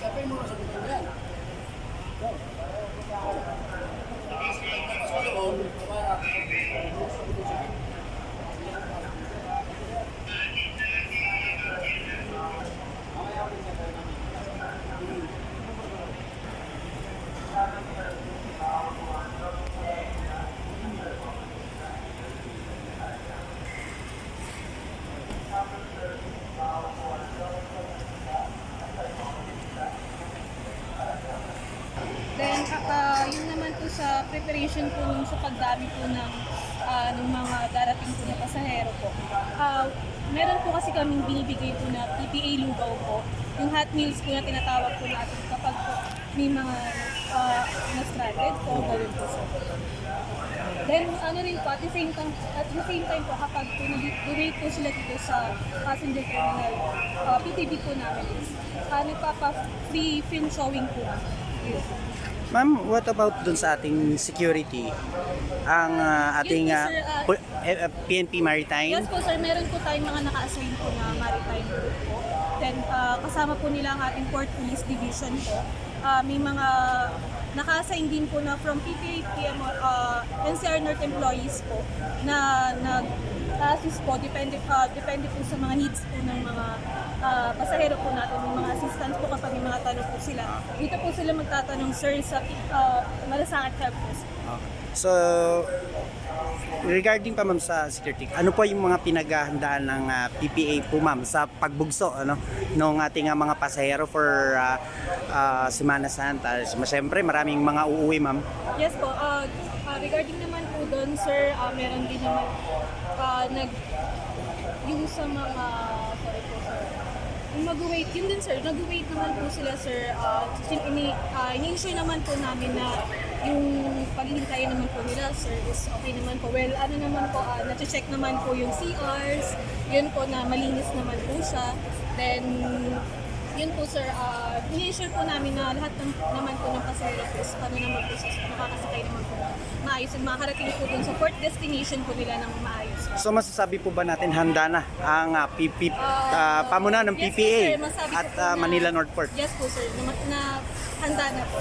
Kape mo na sa butang yan. Go. Then, uh, yun naman po sa preparation po nung sa pagdami po ng, ah, ng mga darating po na pasahero po. Ah, meron po kasi kaming binibigay po na PPA lugaw po. Yung hot meals po na tinatawag po natin kapag po may mga uh, na-stranded po, ganun po sir. Then, ano rin po, at the same time, at the same time po, kapag po nag-wait po sila dito sa passenger terminal, uh, PTV po namin, uh, nagpapa-free film showing po. Ma'am, what about dun sa ating security? Ang ah, ating po, ah, sir, pu- eh, ah, PNP Maritime? Yes po sir, meron po tayong mga naka-assign po na maritime group po. Then ah, kasama po nila ang ating Port Police Division po. Ah, may mga naka-assign din po na from PPA, PMO, ah, NCR North employees po na nag-assist po, depende, ah, depende po sa mga needs po ng mga ah, pasahero po natin, ng mga assistance po kapag may mga tanong po sila. Dito po sila magtatanong, sir, sa uh, Malasakit Desk. So, regarding pa ma'am sa security, ano po yung mga pinaghahandaan ng ah, PPA po ma'am sa pagbugso ano ng ating ah, mga pasahero for ah, ah, Semana Santa? Siyempre, maraming mga uuwi ma'am. Yes po. Uh, uh, regarding naman po doon, sir, uh, meron din naman uh, nag yung sa mga sorry po sir. Yung mag-wait, yun din sir, nag-wait naman po sila sir. Uh, ini, uh, ini-ensure naman po namin na yung paghihintayan naman po nila sir is okay naman po. Well, ano naman po, uh, na-check naman po yung CRs, yun po na malinis naman po siya. Then, yun po sir, uh, ini-ensure po namin na lahat ng, naman po ng pasahero is ano naman po sir, makakasakay naman po na maayos at makakarating po dun sa port destination po nila ng maayos. So masasabi po ba natin handa na ang ah, PP, Ah, ah, pamuna ng yes po, PPA sir, masabi ko at po ah, na- Manila North Port? Yes po sir, na, na handa na po.